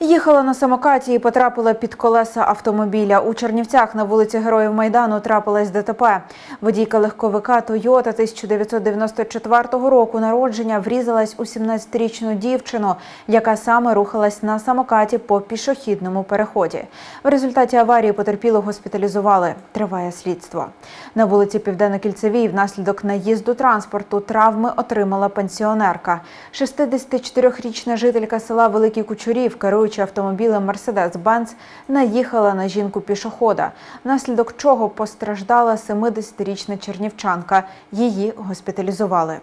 Їхала на самокаті і потрапила під колеса автомобіля. У Чернівцях на вулиці Героїв Майдану трапилась ДТП. Водійка легковика Тойота 1994 року народження врізалась у 17-річну дівчину, яка саме рухалась на самокаті по пішохідному переході. В результаті аварії потерпілу госпіталізували. Триває слідство. На вулиці Південно-Кільцевій внаслідок наїзду транспорту травми отримала пенсіонерка. 64-річна жителька села Великий Кучурів, керуючи автомобілем Mercedes-Benz, наїхала на жінку пішохода, внаслідок чого постраждала 70-річна чернівчанка. Її госпіталізували.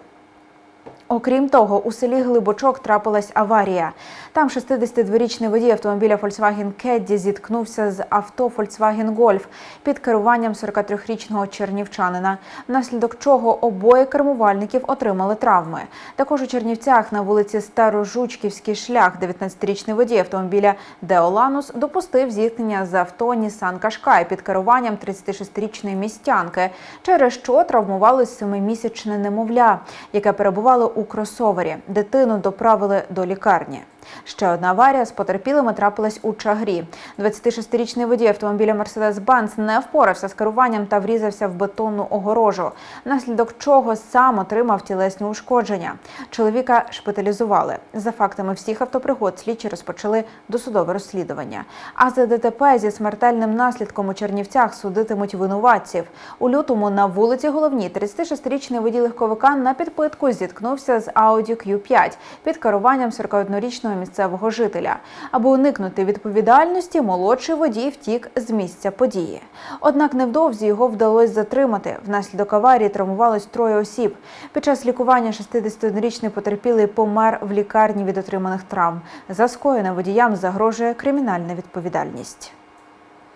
Окрім того, у селі Глибочок трапилась аварія. Там 62-річний водій автомобіля Volkswagen Caddy зіткнувся з авто Volkswagen Golf під керуванням 43-річного чернівчанина, внаслідок чого обоє кермувальників отримали травми. Також у Чернівцях на вулиці Старожучківський шлях 19-річний водій автомобіля Деоланус допустив зіткнення з авто Nissan Qashqai під керуванням 36-річної містянки, через що травмувалось семимісячне немовля, яке перебувало у кросовері. Дитину доправили до лікарні. Ще одна аварія з потерпілими трапилась у Чагрі. 26-річний водій автомобіля Mercedes-Benz не впорався з керуванням та врізався в бетонну огорожу, внаслідок чого сам отримав тілесні ушкодження. Чоловіка шпиталізували. За фактами всіх автопригод слідчі розпочали досудове розслідування. А за ДТП зі смертельним наслідком у Чернівцях судитимуть винуватців. У лютому на вулиці Головній 36-річний водій легковика на підпитку зіткнувся з Audi Q5 під керуванням 41-річного місцевого жителя. Аби уникнути відповідальності, молодший водій втік з місця події. Однак невдовзі його вдалося затримати. Внаслідок аварії травмувалось троє осіб. Під час лікування 61-річний потерпілий помер в лікарні від отриманих травм. За скоєне водіям загрожує кримінальна відповідальність.